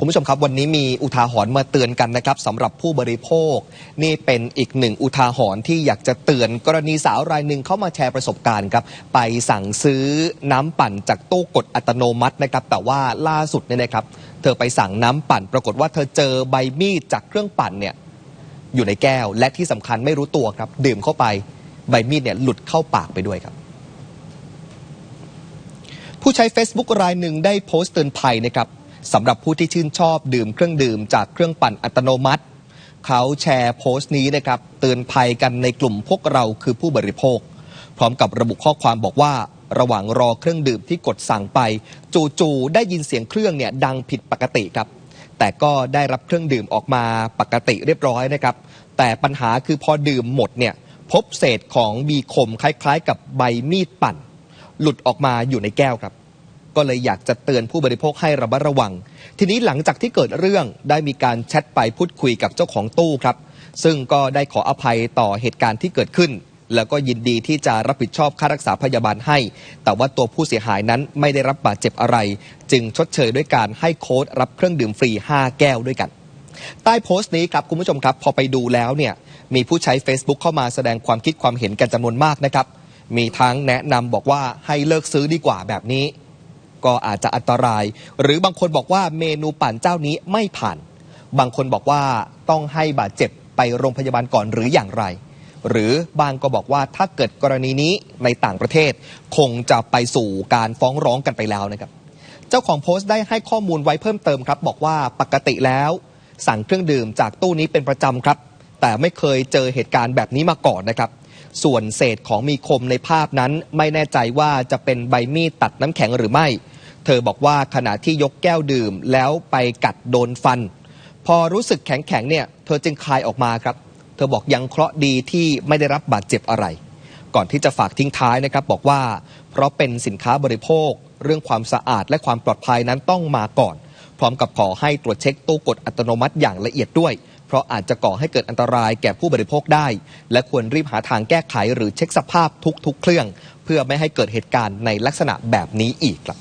คุณผู้ชมครับวันนี้มีอุทาหรณ์มาเตือนกันนะครับสำหรับผู้บริโภค นี่เป็นอีกหนึ่งอุทาหรณ์ที่อยากจะเตือนกรณีสาวรายหนึ่งเข้ามาแชร์ประสบการณ์ครับไปสั่งซื้อน้ำปั่นจากตู้กดอัตโนมัตินะครับแต่ว่าล่าสุดเนี่ยนะครับ เธอไปสั่งน้ำปั่น ปรากฏว่าเธอเจอใบมีดจากเครื่องปั่นเนี่ยอยู่ในแก้วและที่สำคัญไม่รู้ตัวครับ ดื่มเข้าไปใบมีดเนี่ยหลุดเข้าปากไปด้วยครับผู้ใช้ Facebook รายหนึ่งได้โพสต์เตือนภัยนะครับ สำหรับผู้ที่ชื่นชอบดื่มเครื่องดื่มจากเครื่องปั่นอัตโนมัติ เขาแชร์โพสต์นี้นะครับเตือนภัยกันในกลุ่มพวกเราคือผู้บริโภค พร้อมกับระบุข้อความบอกว่าระหว่างรอเครื่องดื่มที่กดสั่งไป จู่ๆได้ยินเสียงเครื่องเนี่ยดังผิดปกติครับ แต่ก็ได้รับเครื่องดื่มออกมาปกติเรียบร้อยนะครับ แต่ปัญหาคือพอดื่มหมดเนี่ยพบเศษของมีคมคล้าย ๆ กับใบมีดปั่น หลุดออกมาอยู่ในแก้วครับ ก็เลยอยากจะเตือนผู้บริโภคให้ระมัดระวัง ทีนี้หลังจากที่เกิดเรื่องได้มีการแชทไปพูดคุยกับเจ้าของตู้ครับ ซึ่งก็ได้ขออภัยต่อเหตุการณ์ที่เกิดขึ้น แล้วก็ยินดีที่จะรับผิดชอบค่ารักษาพยาบาลให้ แต่ว่าตัวผู้เสียหายนั้นไม่ได้รับบาดเจ็บอะไร จึงชดเชยด้วยการให้โค้ดรับเครื่องดื่มฟรี 5 แก้วด้วยกันใต้โพสต์นี้ครับคุณผู้ชมครับ พอไปดูแล้วเนี่ยมีผู้ใช้ Facebook เข้ามาแสดงความคิดความเห็นกันจำนวนมากนะครับ มีทั้งแนะนำบอกว่าให้เลิกซื้อดีกว่าแบบนี้ ก็อาจจะอันตราย หรือบางคนบอกว่าเมนูปั่นเจ้านี้ไม่ผ่าน บางคนบอกว่าต้องให้บาดเจ็บไปโรงพยาบาลก่อนหรืออย่างไร หรือบางก็บอกว่าถ้าเกิดกรณีนี้ในต่างประเทศ คงจะไปสู่การฟ้องร้องกันไปแล้วนะครับ เจ้าของโพสต์ได้ให้ข้อมูลไว้เพิ่มเติมครับ บอกว่าปกติแล้ว สั่งเครื่องดื่มจากตู้นี้เป็นประจำครับ แต่ไม่เคยเจอเหตุการณ์แบบนี้มาก่อนนะครับ ส่วนเศษของมีคมในภาพนั้น ไม่แน่ใจว่าจะเป็นใบมีดตัดน้ำแข็งหรือไม่ เธอบอกว่าขณะที่ยกแก้วดื่มแล้วไปกัดโดนฟัน พอรู้สึกแข็งๆเนี่ย เธอจึงคลายออกมาครับ เธอบอกยังเคราะห์ดีที่ไม่ได้รับบาดเจ็บอะไร ก่อนที่จะฝากทิ้งท้ายนะครับบอกว่า เพราะเป็นสินค้าบริโภค เรื่องความสะอาดและความปลอดภัยนั้นต้องมาก่อน พร้อมกับขอให้ตรวจเช็คตู้กดอัตโนมัติอย่างละเอียดด้วย เพราะอาจจะก่อให้เกิดอันตรายแก่ผู้บริโภคได้ และควรรีบหาทางแก้ไขหรือเช็คสภาพทุกๆ เครื่อง เพื่อไม่ให้เกิดเหตุการณ์ในลักษณะแบบนี้อีกครับ